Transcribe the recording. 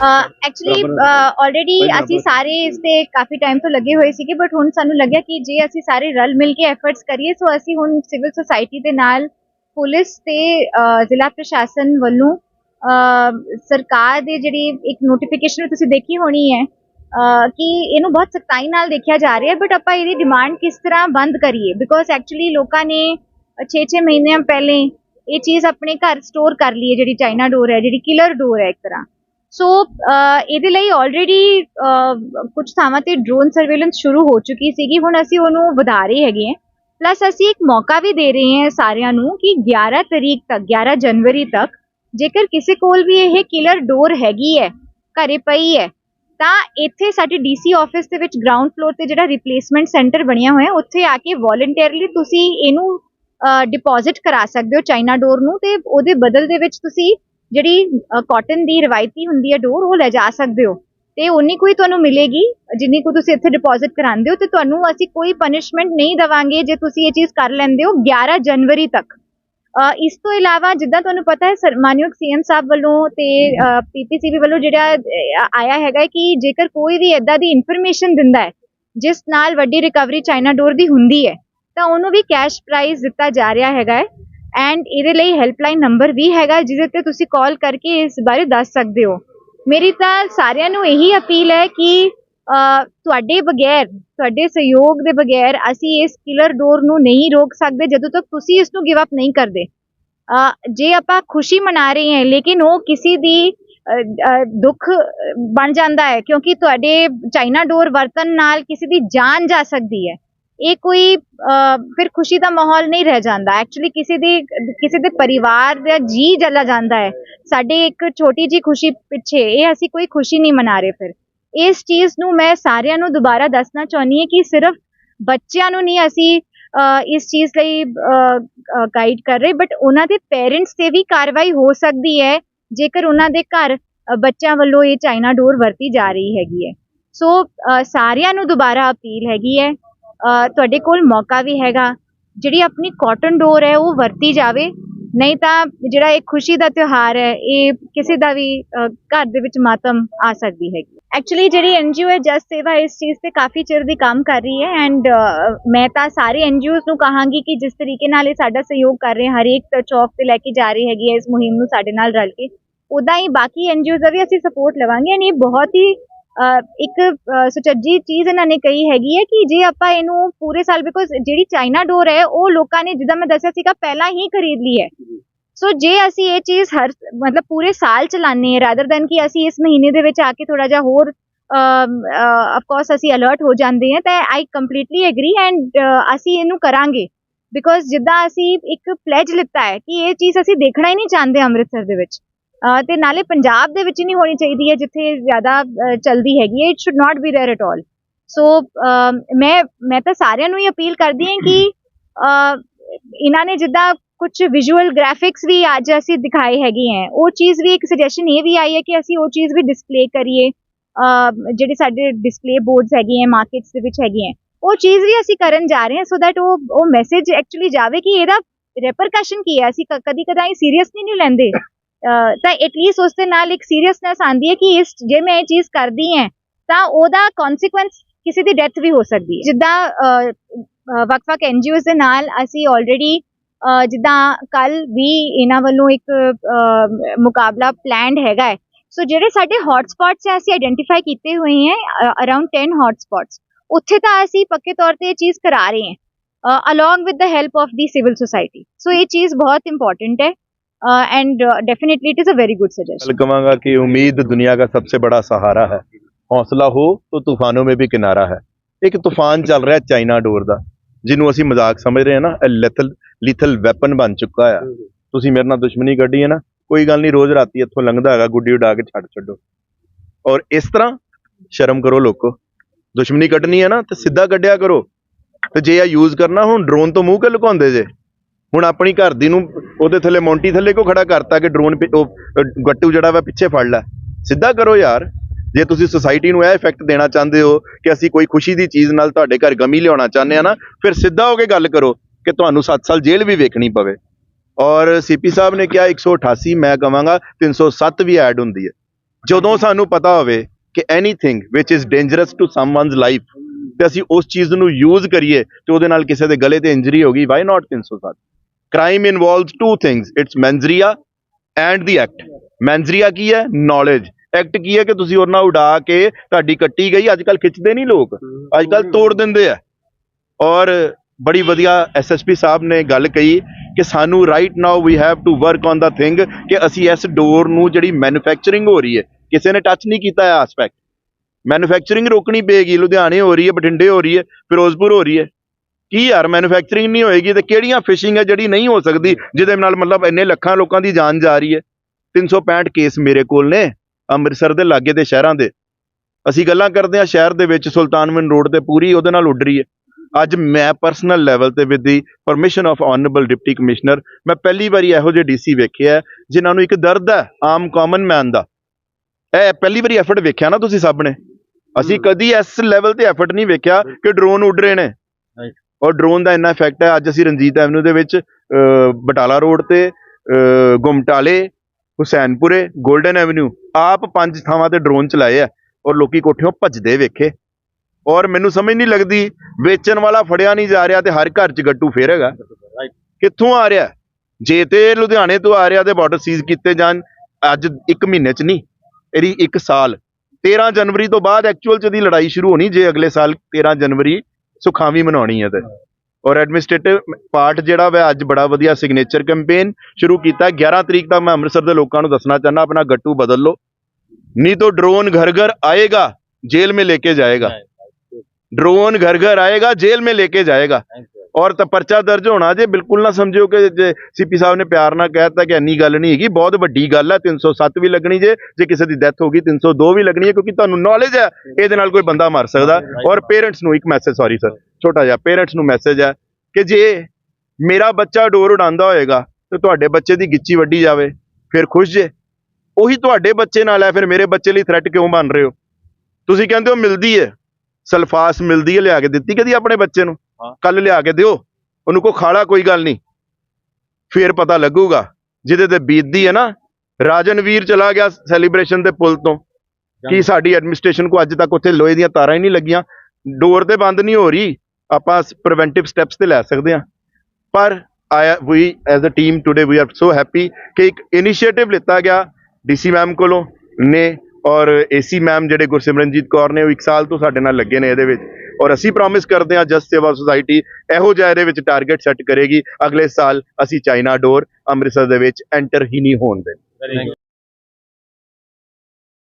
Actually already ਅਸੀਂ ਸਾਰੇ ਇਸ ਤੇ ਕਾਫੀ ਟਾਈਮ ਤੋਂ ਲੱਗੇ ਹੋਏ ਸੀਗੇ ਬਟ ਹੁਣ ਸਾਨੂੰ ਲੱਗਿਆ ਕਿ ਜੇ ਅਸੀਂ ਸਾਰੇ ਰਲ ਮਿਲ ਕੇ ਐਫਰਟਸ ਕਰੀਏ ਸੋ ਅਸੀਂ ਹੁਣ ਸਿਵਲ ਸੁਸਾਇਟੀ ਦੇ ਨਾਲ ਪੁਲਿਸ ਤੇ ਜ਼ਿਲ੍ਹਾ ਪ੍ਰਸ਼ਾਸਨ ਵੱਲੋਂ ਸਰਕਾਰ ਦੇ ਜਿਹੜੀ ਇੱਕ ਨੋਟੀਫਿਕੇਸ਼ਨ ਤੁਸੀਂ ਦੇਖੀ ਹੋਣੀ ਹੈ ਕਿ ਇਹਨੂੰ ਬਹੁਤ ਸਖਤਾਈ ਨਾਲ ਦੇਖਿਆ ਜਾ ਰਿਹਾ ਹੈ ਬਟ ਆਪਾਂ ਇਹਦੀ ਡਿਮਾਂਡ ਕਿਸ ਤਰ੍ਹਾਂ ਬੰਦ ਕਰੀਏ? ਬਿਕੋਜ਼ ਐਕਚੁਅਲੀ ਲੋਕਾਂ ਨੇ 6-6 ਮਹੀਨਿਆਂ ਪਹਿਲੇ ਇਹ ਚੀਜ਼ ਆਪਣੇ ਘਰ ਸਟੋਰ ਕਰ ਲਈ ਹੈ ਜਿਹੜੀ ਚਾਈਨਾ ਡੋਰ ਹੈ ਜਿਹੜੀ ਕਿਲਰ ਡੋਰ ਹੈ ਇੱਕ ਤਰ੍ਹਾਂ। ਸੋ uh, ਇਹਦੇ ਲਈ ਆਲਰੇਡੀ uh, ਕੁਝ ਥਾਵਾਂ ਤੇ ਡਰੋਨ ਸਰਵੇਲੈਂਸ ਸ਼ੁਰੂ ਹੋ ਚੁੱਕੀ ਸੀਗੀ। ਹੁਣ ਅਸੀਂ ਉਹਨੂੰ ਵਧਾ ਰਹੇ ਹੈਗੇ ਹਾਂ। ਪਲੱਸ ਅਸੀਂ ਇੱਕ ਮੌਕਾ ਵੀ ਦੇ ਰਹੇ ਹਾਂ ਸਾਰਿਆਂ ਨੂੰ ਕਿ 11 ਤਰੀਕ ਤੱਕ 11 ਜਨਵਰੀ ਤੱਕ ਜੇਕਰ ਕਿਸੇ ਕੋਲ ਵੀ ਇਹ ਕਿਲਰ ਡੋਰ ਹੈਗੀ ਹੈ, ਘਰੇ ਪਈ ਹੈ, ਤਾਂ ਇੱਥੇ ਸਾਡੇ ਡੀਸੀ ਆਫਿਸ ਦੇ ਵਿੱਚ ਗਰਾਊਂਡ ਫਲੋਰ ਤੇ ਜਿਹੜਾ ਰਿਪਲੇਸਮੈਂਟ ਸੈਂਟਰ ਬਣਿਆ ਹੋਇਆ, ਉੱਥੇ ਆ ਕੇ ਵੋਲੰਟੀਅਰਲੀ ਤੁਸੀਂ ਇਹਨੂੰ uh, ਡਿਪੋਜ਼ਿਟ ਕਰਾ ਸਕਦੇ ਹੋ ਚਾਈਨਾ ਡੋਰ ਨੂੰ ਤੇ ਉਹਦੇ ਬਦਲ ਦੇ ਵਿੱਚ ਤੁਸੀਂ ਜਿਹੜੀ ਕਾਟਨ ਦੀ ਰਵਾਇਤੀ ਹੁੰਦੀ ਹੈ ਡੋਰ, ਉਹ ਲੈ ਜਾ ਸਕਦੇ ਹੋ। ਤੇ ਉਨੀ ਕੋਈ ਤੁਹਾਨੂੰ ਮਿਲੇਗੀ, ਜਿੰਨੀ ਕੋ ਤੁਸੀਂ ਇੱਥੇ ਡਿਪੋਜ਼ਿਟ ਕਰਾਉਂਦੇ ਹੋ ਤੇ ਤੁਹਾਨੂੰ ਅਸੀਂ ਕੋਈ ਪਨਿਸ਼ਮੈਂਟ ਨਹੀਂ ਦਵਾਂਗੇ ਜੇ ਤੁਸੀਂ ਇਹ ਚੀਜ਼ ਕਰ ਲੈਂਦੇ ਹੋ 11 ਜਨਵਰੀ ਤੱਕ। ਇਸ ਤੋਂ ਇਲਾਵਾ ਜਿੱਦਾਂ ਤੁਹਾਨੂੰ ਪਤਾ ਹੈ, ਸਰ- ਮਾਨਯੋਗ ਸੀਐਮ ਸਾਹਿਬ ਵੱਲੋਂ ਤੇ ਪੀਪੀਸੀਬੀ ਵੱਲੋਂ ਜਿਹੜਾ ਆਇਆ ਹੈਗਾ ਕਿ ਜੇਕਰ ਕੋਈ ਵੀ ਇਦਾਂ ਦੀ ਇਨਫੋਰਮੇਸ਼ਨ ਦਿੰਦਾ ਹੈ, ਜਿਸ ਨਾਲ ਵੱਡੀ ਰਿਕਵਰੀ ਚਾਈਨਾ ਡੋਰ ਦੀ ਹੁੰਦੀ ਹੈ, ਤਾਂ ਉਹਨੂੰ ਵੀ ਕੈਸ਼ ਪ੍ਰਾਈਜ਼ ਦਿੱਤਾ ਜਾ ਰਿਹਾ ਹੈਗਾ ਹੈ। ਐਂਡ ਇਹਦੇ ਲਈ ਹੈਲਪਲਾਈਨ ਨੰਬਰ ਵੀ ਹੈਗਾ, ਜਿਹਦੇ ਤੇ ਤੁਸੀਂ ਕਾਲ ਕਰਕੇ ਇਸ ਬਾਰੇ ਦੱਸ ਸਕਦੇ ਹੋ। ਮੇਰੀ ਤਾਂ ਸਾਰਿਆਂ ਨੂੰ ਇਹੀ ਅਪੀਲ ਹੈ ਕਿ ਤੁਹਾਡੇ ਬਗੈਰ, ਤੁਹਾਡੇ ਸਹਿਯੋਗ ਦੇ ਬਗੈਰ ਅਸੀਂ ਇਸ ਕਿਲਰ ਡੋਰ ਨੂੰ ਨਹੀਂ ਰੋਕ ਸਕਦੇ, ਜਦੋਂ ਤੱਕ ਤੁਸੀਂ ਇਸ ਨੂੰ ਗਿਵ ਅਪ ਨਹੀਂ ਕਰਦੇ। ਜੇ ਆਪਾਂ ਖੁਸ਼ੀ ਮਨਾ ਰਹੇ ਹਾਂ, ਲੇਕਿਨ ਉਹ ਕਿਸੇ ਦੀ ਦੁੱਖ ਬਣ ਜਾਂਦਾ ਹੈ, ਕਿਉਂਕਿ ਤੁਹਾਡੇ ਚਾਈਨਾ ਡੋਰ ਵਰਤਨ ਨਾਲ ਕਿਸੇ ਦੀ ਜਾਨ ਜਾ ਸਕਦੀ ਹੈ। ਇਹ ਕੋਈ ਫਿਰ ਖੁਸ਼ੀ ਦਾ ਮਾਹੌਲ ਨਹੀਂ ਰਹਿ ਜਾਂਦਾ। ਐਕਚੁਅਲੀ ਕਿਸੇ ਦੇ ਕਿਸੇ ਦੇ ਪਰਿਵਾਰ ਦਾ ਜੀ ਜਲਾ ਜਾਂਦਾ ਹੈ। ਸਾਡੇ ਇੱਕ ਛੋਟੀ ਜੀ ਖੁਸ਼ੀ ਪਿੱਛੇ ਇਹ ਅਸੀਂ ਕੋਈ ਖੁਸ਼ੀ ਨਹੀਂ ਮਨਾ ਰਹੇ ਫਿਰ। ਇਸ ਚੀਜ਼ ਨੂੰ ਮੈਂ ਸਾਰਿਆਂ ਨੂੰ ਦੁਬਾਰਾ ਦੱਸਣਾ ਚਾਹੁੰਦੀ ਹਾਂ ਕਿ ਸਿਰਫ ਬੱਚਿਆਂ ਨੂੰ ਨਹੀਂ ਅਸੀਂ ਇਸ ਚੀਜ਼ ਲਈ ਗਾਈਡ ਕਰ ਰਹੇ ਬਟ ਉਹਨਾਂ ਦੇ ਪੇਰੈਂਟਸ ਤੇ ਵੀ ਕਾਰਵਾਈ ਹੋ ਸਕਦੀ ਹੈ, ਜੇਕਰ ਉਹਨਾਂ ਦੇ ਘਰ ਬੱਚਿਆਂ ਵੱਲੋਂ ਇਹ ਚਾਈਨਾ ਡੋਰ ਵਰਤੀ ਜਾ ਰਹੀ ਹੈਗੀ ਹੈ। ਸੋ ਸਾਰਿਆਂ ਨੂੰ ਦੁਬਾਰਾ ਅਪੀਲ ਹੈਗੀ ਹੈ ਤੁਹਾਡੇ ਕੋਲ ਮੌਕਾ ਵੀ ਹੈਗਾ। ਜਿਹੜੀ ਆਪਣੀ ਕਾਟਨ ਡੋਰ ਹੈ, ਉਹ ਵਰਤੀ ਜਾਵੇ। ਨਹੀਂ ਤਾਂ ਜਿਹੜਾ ਇਹ ਖੁਸ਼ੀ ਦਾ ਤਿਉਹਾਰ ਹੈ, ਇਹ ਕਿਸੇ ਦਾ ਵੀ ਘਰ ਦੇ ਵਿੱਚ ਮਾਤਮ ਆ ਸਕਦੀ ਹੈਗੀ। ਐਕਚੁਅਲੀ ਜਿਹੜੀ ਐਨਜੀਓ ਹੈ ਜਸ ਸੇਵਾ ਇਸ ਚੀਜ਼ ਤੇ ਕਾਫੀ ਚਿਰ ਦੀ ਕੰਮ ਕਰ ਰਹੀ ਹੈ ਐਂਡ ਮੈਂ ਤਾਂ ਸਾਰੇ ਐਨਜੀਓਜ਼ ਨੂੰ ਕਹਾਂਗੀ ਕਿ ਜਿਸ ਤਰੀਕੇ ਨਾਲ ਇਹ ਸਾਡਾ ਸਹਿਯੋਗ ਕਰ ਰਹੇ ਹਨ ਹਰੇਕ ਚੌਕ ਤੇ ਲੈ ਕੇ ਜਾ ਰਹੀ ਹੈਗੀ ਹੈ ਇਸ ਮੁਹਿੰਮ ਨੂੰ ਸਾਡੇ ਨਾਲ ਰਲ ਕੇ ਉਦਾਂ ਹੀ ਬਾਕੀ ਐਨਜੀਓਜ਼ ਦਾ ਵੀ ਅਸੀਂ ਸਪੋਰਟ ਲਵਾਂਗੇ ਐਂਡ ਇਹ ਬਹੁਤ ਹੀ ਇੱਕ ਸੁਚੱਜੀ ਚੀਜ਼ ਇਹਨਾਂ ਨੇ ਕਹੀ ਹੈਗੀ ਹੈ ਕਿ ਜੇ ਆਪਾਂ ਇਹਨੂੰ ਪੂਰੇ ਸਾਲ ਬਿਕੋਜ਼ ਜਿਹੜੀ ਚਾਈਨਾ ਡੋਰ ਹੈ ਉਹ ਲੋਕਾਂ ਨੇ ਜਿੱਦਾਂ ਮੈਂ ਦੱਸਿਆ ਸੀਗਾ ਪਹਿਲਾਂ ਹੀ ਖਰੀਦ ਲਈ ਹੈ। ਸੋ ਜੇ ਅਸੀਂ ਇਹ ਚੀਜ਼ ਹਰ ਮਤਲਬ ਪੂਰੇ ਸਾਲ ਚਲਾਉਂਦੇ ਹਾਂ ਰਾਦਰ ਦੈਨ ਕਿ ਅਸੀਂ ਇਸ ਮਹੀਨੇ ਦੇ ਵਿੱਚ ਆ ਕੇ ਥੋੜਾ ਜਿਹਾ ਹੋਰ ਆਫ ਕੋਰਸ ਅਸੀਂ ਅਲਰਟ ਹੋ ਜਾਂਦੇ ਹਾਂ ਤਾਂ ਆਈ ਕੰਪਲੀਟਲੀ ਐਗਰੀ ਐਂਡ ਅਸੀਂ ਇਹਨੂੰ ਕਰਾਂਗੇ। ਬਿਕੋਜ਼ ਜਿੱਦਾਂ ਅਸੀਂ ਇੱਕ ਪਲੇਜ ਲਿੱਤਾ ਹੈ ਕਿ ਇਹ ਚੀਜ਼ ਅਸੀਂ ਦੇਖਣਾ ਹੀ ਨਹੀਂ ਚਾਹੁੰਦੇ ਅੰਮ੍ਰਿਤਸਰ ਦੇ ਵਿੱਚ। ਤੇ ਨਾਲੇ ਪੰਜਾਬ ਦੇ ਵਿੱਚ ਨਹੀਂ ਹੋਣੀ ਚਾਹੀਦੀ ਹੈ ਜਿੱਥੇ ਜ਼ਿਆਦਾ ਚਲਦੀ ਹੈਗੀ ਹੈ it should not be rare at all so ਮੈਂ ਮੈਂ ਤਾਂ ਸਾਰਿਆਂ ਨੂੰ ਹੀ ਅਪੀਲ ਕਰਦੀ ਹਾਂ ਕਿ ਇਹਨਾਂ ਨੇ ਜਿੱਦਾਂ ਕੁਝ ਵਿਜ਼ੂਅਲ ਗ੍ਰਾਫਿਕਸ ਵੀ ਅੱਜ ਅਸੀਂ ਦਿਖਾਏ ਹੈਗੇ ਆ ਉਹ ਚੀਜ਼ ਵੀ ਇੱਕ ਸੁਜੈਸ਼ਨ ਇਹ ਵੀ ਆਈ ਹੈ ਕਿ ਅਸੀਂ ਉਹ ਚੀਜ਼ ਵੀ ਡਿਸਪਲੇ ਕਰੀਏ ਜਿਹੜੇ ਸਾਡੇ ਡਿਸਪਲੇ ਬੋਰਡਸ ਹੈਗੇ ਆ ਮਾਰਕੀਟਸ ਦੇ ਵਿੱਚ ਹੈਗੇ ਆ ਉਹ ਚੀਜ਼ ਵੀ ਅਸੀਂ ਕਰਨ ਜਾ ਰਹੇ ਹਾਂ ਸੋ ਦੈਟ ਉਹ ਉਹ ਮੈਸੇਜ ਐਕਚੁਅਲੀ ਜਾਵੇ ਕਿ ਇਹਦਾ ਰਿਪਰਕਸ਼ਨ ਕੀ ਹੈ, ਅਸੀਂ ਕਦੀ ਕਦਾਈ ਸੀਰੀਅਸਲੀ ਨਹੀਂ ਲੈਂਦੇ। ਤਾਂ ਐਟਲੀਸਟ ਉਸ ਦੇ ਨਾਲ ਇੱਕ ਸੀਰੀਅਸਨੈਸ ਆਂਦੀ ਹੈ ਕਿ ਇਸ, ਜੇ ਮੈਂ ਇਹ ਚੀਜ਼ ਕਰਦੀ ਹਾਂ, ਤਾਂ ਉਹਦਾ ਕਨਸੀਕੁਐਂਸ ਕਿਸੇ ਦੀ ਡੈਥ ਵੀ ਹੋ ਸਕਦੀ ਹੈ। ਜਿੱਦਾਂ ਵਕਫਾ ਐਨਜੀਓਸ ਦੇ ਨਾਲ ਅਸੀਂ ਆਲਰੇਡੀ ਜਿੱਦਾਂ ਕੱਲ ਵੀ ਇਹਨਾਂ ਵੱਲੋਂ ਇੱਕ ਮੁਕਾਬਲਾ ਪਲੈਂਡ ਹੈਗਾ ਹੈ। ਸੋ ਜਿਹੜੇ ਸਾਡੇ ਹੋਟਸਪੋਟਸ ਹੈ, ਅਸੀਂ ਆਈਡੈਂਟੀਫਾਈ ਕੀਤੇ ਹੋਏ ਹੈ ਅਰਾਊਂਡ ਟੈਨ ਹੋਟਸਪੋਟਸ ਉੱਥੇ ਤਾਂ ਅਸੀਂ ਪੱਕੇ ਤੌਰ ਤੇ ਇਹ ਚੀਜ਼ ਕਰਾ ਰਹੇ ਹਾਂ along with the help of the civil society so ਇਹ ਚੀਜ਼ ਬਹੁਤ ਇੰਪੋਰਟੈਂਟ ਹੈ। and definitely it is a very good suggestion कल कहूंगा कि उम्मीद दुनिया का सबसे बड़ा सहारा है हौसला हो तो तूफानों में भी किनारा है ਇੱਕ ਤੂਫਾਨ ਚੱਲ ਰਿਹਾ ਚਾਈਨਾ ਡੋਰ ਦਾ ਜਿਹਨੂੰ ਅਸੀਂ ਮਜ਼ਾਕ ਸਮਝ ਰਹੇ ਹਾਂ ਨਾ ਲਿਥਲ ਲਿਥਲ ਵੈਪਨ ਬਣ ਚੁੱਕਾ ਆ ਤੁਸੀਂ ਮੇਰੇ ਨਾਲ ਦੁਸ਼ਮਣੀ ਕੱਢੀ ਹੈ ਨਾ ਕੋਈ ਗੱਲ ਨਹੀਂ ਰੋਜ਼ ਰਾਤੀ ਇੱਥੋਂ ਲੰਘਦਾ ਹੈਗਾ ਗੁੱਡੀ ਉਡਾ ਕੇ ਛੱਡ ਛੱਡੋ ਔਰ ਇਸ ਤਰ੍ਹਾਂ ਸ਼ਰਮ ਕਰੋ ਲੋਕੋ ਦੁਸ਼ਮਣੀ ਕੱਢਣੀ ਹੈ ਨਾ ਤੇ ਸਿੱਧਾ ਕੱਢਿਆ ਕਰੋ ਤੇ ਜੇ ਇਹ ਯੂਜ਼ ਕਰਨਾ ਹੁਣ ਡਰੋਨ ਤੋਂ ਮੂੰਹ ਕਿ ਲੁਕਾਉਂਦੇ ਜੇ ਹੁਣ ਆਪਣੀ ਘਰ ਦੀ ਨੂੰ ਉਹਦੇ ਥੱਲੇ ਮੌਂਟੀ ਥੱਲੇ ਕੋ ਖੜਾ ਕਰਤਾ ਕਿ ਡਰੋਨ ਉਹ ਗੱਟੂ ਜਿਹੜਾ ਵਾ ਪਿੱਛੇ ਫੜ ਲੈ। ਸਿੱਧਾ ਕਰੋ ਯਾਰ। ਜੇ ਤੁਸੀਂ ਸੋਸਾਇਟੀ ਨੂੰ ਇਹ ਇਫੈਕਟ ਦੇਣਾ ਚਾਹੁੰਦੇ ਹੋ ਕਿ ਅਸੀਂ ਕੋਈ ਖੁਸ਼ੀ ਦੀ ਚੀਜ਼ ਨਾਲ ਤੁਹਾਡੇ ਘਰ ਗਮੀ ਲਿਆਉਣਾ ਚਾਹੁੰਦੇ ਆ ਨਾ, ਫਿਰ ਸਿੱਧਾ ਹੋ ਕੇ ਗੱਲ ਕਰੋ ਕਿ ਤੁਹਾਨੂੰ 7 ਸਾਲ ਜੇਲ੍ਹ ਵੀ ਵੇਖਣੀ ਪਵੇ। ਔਰ ਸੀਪੀ ਸਾਹਿਬ ਨੇ ਕਿਹਾ 188 ਮੈਂ ਕਵਾਂਗਾ 307 ਵੀ ਐਡ ਹੁੰਦੀ ਹੈ। ਜਦੋਂ ਸਾਨੂੰ ਪਤਾ ਹੋਵੇ ਕਿ anything which is dangerous to someone's life ਤੇ ਅਸੀਂ ਉਸ ਚੀਜ਼ ਨੂੰ ਯੂਜ਼ ਕਰੀਏ, ਤੇ ਉਹਦੇ ਨਾਲ ਕਿਸੇ ਦੇ ਗਲੇ ਤੇ ਇੰਜਰੀ ਹੋ ਗਈ why not 307 crime involves two things it's mens rea and the act mens rea ਕੀ ਹੈ? ਨੌਲੇਜ ਐਕਟ ਕੀ ਹੈ ਕਿ ਤੁਸੀਂ ਉਹਨਾਂ ਉਡਾ ਕੇ ਤੁਹਾਡੀ ਕੱਟੀ ਗਈ ਅੱਜ ਕੱਲ ਖਿੱਚਦੇ ਨਹੀਂ ਲੋਕ। ਅੱਜ ਕੱਲ ਤੋੜ ਦਿੰਦੇ ਆ। ਔਰ ਬੜੀ ਵਧੀਆ ਐਸਐਸਪੀ ਸਾਹਿਬ ਨੇ ਗੱਲ ਕਹੀ ਕਿ ਸਾਨੂੰ right now we have to work on the thing ਕਿ ਅਸੀਂ ਇਸ ਡੋਰ ਨੂੰ ਜਿਹੜੀ ਮੈਨੂਫੈਕਚਰਿੰਗ ਹੋ ਰਹੀ ਹੈ, ਕਿਸੇ ਨੇ ਟੱਚ ਨਹੀਂ ਕੀਤਾ ਹੈ ਐਸਪੈਕਟ ਮੈਨੂਫੈਕਚਰਿੰਗ ਰੋਕਣੀ ਪਏਗੀ, ਲੁਧਿਆਣੇ ਹੋ ਰਹੀ ਹੈ, ਬਠਿੰਡੇ ਹੋ ਰਹੀ ਹੈ, ਫਿਰੋਜ਼ਪੁਰ ਹੋ ਰਹੀ ਹੈ। ਕੀ ਯਾਰ ਮੈਨੂਫੈਕਚਰਿੰਗ ਨਹੀਂ ਹੋਏਗੀ ਤੇ ਕਿਹੜੀਆਂ ਫਿਸ਼ਿੰਗ ਹੈ ਜਿਹੜੀ ਨਹੀਂ ਹੋ ਸਕਦੀ ਜਿਹਦੇ ਨਾਲ ਮਤਲਬ ਇੰਨੇ ਲੱਖਾਂ ਲੋਕਾਂ ਦੀ ਜਾਨ ਜਾ ਰਹੀ ਹੈ? 365 ਕੇਸ ਮੇਰੇ ਕੋਲ ਨੇ ਅੰਮ੍ਰਿਤਸਰ ਦੇ ਲਾਗੇ ਦੇ ਸ਼ਹਿਰਾਂ ਦੇ। ਅਸੀਂ ਗੱਲਾਂ ਕਰਦੇ ਹਾਂ ਸ਼ਹਿਰ ਦੇ ਵਿੱਚ ਸੁਲਤਾਨਵਿੰਡ ਰੋਡ ਤੇ ਪੂਰੀ ਉਹਦੇ ਨਾਲ ਉੱਡ ਰਹੀ ਹੈ। ਅੱਜ ਮੈਂ ਪਰਸਨਲ ਲੈਵਲ ਤੇ with the permission of honourable deputy commissioner ਮੈਂ ਪਹਿਲੀ ਵਾਰੀ ਇਹੋ ਜਿਹੇ ਡੀਸੀ ਵੇਖਿਆ ਜਿਨ੍ਹਾਂ ਨੂੰ ਇੱਕ ਦਰਦ ਹੈ ਆਮ ਕਾਮਨ ਮੈਨ ਦਾ। ਇਹ ਪਹਿਲੀ ਵਾਰੀ ਐਫਰਟ ਵੇਖਿਆ ਨਾ ਤੁਸੀਂ ਸਭ ਨੇ? ਅਸੀਂ ਕਦੀ ਇਸ ਲੈਵਲ ਤੇ ਐਫਰਟ ਨਹੀਂ ਵੇਖਿਆ ਕਿ ਡਰੋਨ ਉੱਡ ਰਹੇ ਨੇ। ਔਰ ਡਰੋਨ ਦਾ ਇੰਨਾ ਇਫੈਕਟ ਹੈ ਅੱਜ ਅਸੀਂ ਰਣਜੀਤ ਐਵਨਿਊ ਦੇ ਵਿੱਚ ਬਟਾਲਾ ਰੋਡ ਤੇ ਗੁਮਟਾਲੇ ਹੁਸੈਨਪੁਰੇ 골ਡਨ ਐਵਨਿਊ ਆਪ ਪੰਜ ਥਾਵਾਂ ਤੇ ਡਰੋਨ ਚਲਾਏ ਆ ਔਰ ਲੋਕੀ ਕੋਠਿਓਂ ਭੱਜਦੇ ਵੇਖੇ। ਔਰ ਮੈਨੂੰ ਸਮਝ ਨਹੀਂ ਲੱਗਦੀ ਵੇਚਣ ਵਾਲਾ ਫੜਿਆ ਨਹੀਂ ਜਾ ਰਿਹਾ ਤੇ ਹਰ ਘਰ 'ਚ ਗੱਟੂ ਫੇਰ ਹੈਗਾ। ਕਿੱਥੋਂ ਆ ਰਿਹਾ? ਜੇ ਤੇ ਲੁਧਿਆਣੇ ਤੋਂ ਆ ਰਿਹਾ ਤੇ ਬਾਰਡਰ ਸੀਜ਼ ਕੀਤੇ ਜਾਣ ਅੱਜ ਇੱਕ ਮਹੀਨੇ 'ਚ ਨਹੀਂ ਇਹਦੀ ਇੱਕ ਸਾਲ। 13 ਜਨਵਰੀ ਤੋਂ ਬਾਅਦ ਐਕਚੁਅਲ 'ਚ ਦੀ ਲੜਾਈ ਸ਼ੁਰੂ ਹੋਣੀ ਜੇ ਅਗਲੇ ਸਾਲ 13 ਜਨਵਰੀ ਸੁਖਾਵੀ ਮਨਾਉਣੀ ਹੈ ਤੇ ਔਰ ਐਡਮਿਨਿਸਟ੍ਰੇਟਿਵ ਪਾਰਟ ਜਿਹੜਾ ਵਾ ਅੱਜ ਬੜਾ ਵਧੀਆ ਸਿਗਨੇਚਰ ਕੈਂਪੇਨ ਸ਼ੁਰੂ ਕੀਤਾ 11 ਤਰੀਕ ਤੱਕ ਮੈਂ ਅੰਮ੍ਰਿਤਸਰ ਦੇ ਲੋਕਾਂ ਨੂੰ ਦੱਸਣਾ ਚਾਹੁੰਦਾ ਆਪਣਾ ਗੱਟੂ ਬਦਲ ਲਓ नहीं तो ड्रोन घर घर आएगा जेल में लेके जाएगा ड्रोन घर घर आएगा जेल में लेके जाएगा ਔਰ ਤਾਂ ਪਰਚਾ ਦਰਜ ਹੋਣਾ ਜੇ ਬਿਲਕੁਲ ਨਾ ਸਮਝਿਓ ਕਿ ਜੇ ਸੀਪੀ ਸਾਹਿਬ ਨੇ ਪਿਆਰ ਨਾਲ ਕਹਿਤਾ ਕਿ ਇੰਨੀ ਗੱਲ ਨਹੀਂ ਹੈਗੀ, ਬਹੁਤ ਵੱਡੀ ਗੱਲ ਹੈ 307 ਵੀ ਲੱਗਣੀ ਜੇ ਜੇ ਕਿਸੇ ਦੀ ਡੈਥ ਹੋ ਗਈ 302 ਵੀ ਲੱਗਣੀ ਹੈ, ਕਿਉਂਕਿ ਤੁਹਾਨੂੰ ਨੌਲੇਜ ਹੈ, ਇਹਦੇ ਨਾਲ ਕੋਈ ਬੰਦਾ ਮਰ ਸਕਦਾ। ਔਰ ਪੇਰੈਂਟਸ ਨੂੰ ਇੱਕ ਮੈਸੇਜ ਸੌਰੀ ਸਰ ਛੋਟਾ ਜਿਹਾ ਪੇਰੈਂਟਸ ਨੂੰ ਮੈਸੇਜ ਹੈ ਕਿ ਜੇ ਮੇਰਾ ਬੱਚਾ ਡੋਰ ਉਡਾਉਂਦਾ ਹੋਏਗਾ, ਤੇ ਤੁਹਾਡੇ ਬੱਚੇ ਦੀ ਗਿੱਚੀ ਵੱਡੀ ਜਾਵੇ, ਫਿਰ ਖੁਸ਼ ਜੇ। ਉਹੀ ਤੁਹਾਡੇ ਬੱਚੇ ਨਾਲ ਹੈ, ਫਿਰ ਮੇਰੇ ਬੱਚੇ ਲਈ ਥ੍ਰੈਟ ਕਿਉਂ ਬਣ ਰਹੇ ਹੋ? ਤੁਸੀਂ ਕਹਿੰਦੇ ਹੋ ਮਿਲਦੀ ਹੈ, ਸਲਫਾਸ ਮਿਲਦੀ ਹੈ, ਲਿਆ ਕੇ ਦਿੱਤੀ ਕਦੀ ਆਪਣੇ ਬੱਚੇ ਨੂੰ? ਕੱਲ ਲਿਆ ਕੇ ਦਿਓ। ਉਹਨੂੰ ਕੋ ਖਾਲਾ ਕੋਈ ਗੱਲ ਨਹੀਂ। ਫੇਰ ਪਤਾ ਲੱਗੂਗਾ। ਜਿਹਦੇ ਤੇ ਬੀਤਦੀ ਹੈ ਨਾ ਰਾਜਨਵੀਰ ਚਲਾ ਗਿਆ ਸੈਲੀਬ੍ਰੇਸ਼ਨ ਦੇ ਪੁਲ ਤੋਂ। ਕੀ ਸਾਡੀ ਐਡਮਿਨਿਸਟ੍ਰੇਸ਼ਨ ਕੋ ਅੱਜ ਤੱਕ ਉੱਥੇ ਲੋਹੇ ਦੀਆਂ ਤਾਰਾਂ ਹੀ ਨਹੀਂ ਲੱਗੀਆਂ? ਡੋਰ ਤੇ ਬੰਦ ਨਹੀਂ ਹੋ ਰਹੀ। ਆਪਾਂ ਪ੍ਰੀਵੈਂਟਿਵ ਸਟੈਪਸ ਤੇ ਲੈ ਸਕਦੇ ਹਾਂ। ਪਰ ਆਇਆ we as a team today we are so happy ਕਿ ਇੱਕ ਇਨੀਸ਼ੀਏਟਿਵ ਲਿੱਤਾ ਗਿਆ ਡੀਸੀ ਮੈਮ ਕੋਲੋਂ। ਨੇ ਔਰ ਏਸੀ ਮੈਮ ਜਿਹੜੇ ਗੁਰਸਿਮਰਨਜੀਤ ਕੌਰ ਨੇ ਉਹ ਇੱਕ ਸਾਲ ਤੋਂ ਸਾਡੇ ਨਾਲ ਲੱਗੇ ਨੇ ਇਹਦੇ ਵਿੱਚ। ਔਰ ਅਸੀਂ ਪ੍ਰੋਮਿਸ ਕਰਦੇ ਹਾਂ ਜਸ ਸੇਵਾ ਸੁਸਾਇਟੀ ਇਹੋ ਜਿਹਾ ਇਹਦੇ ਵਿੱਚ ਟਾਰਗੇਟ ਸੈੱਟ ਕਰੇਗੀ। ਅਗਲੇ ਸਾਲ ਅਸੀਂ ਚਾਈਨਾ ਡੋਰ ਅੰਮ੍ਰਿਤਸਰ ਦੇ ਵਿੱਚ ਐਂਟਰ ਹੀ ਨਹੀਂ ਹੋਣ ਦੇਣੀ।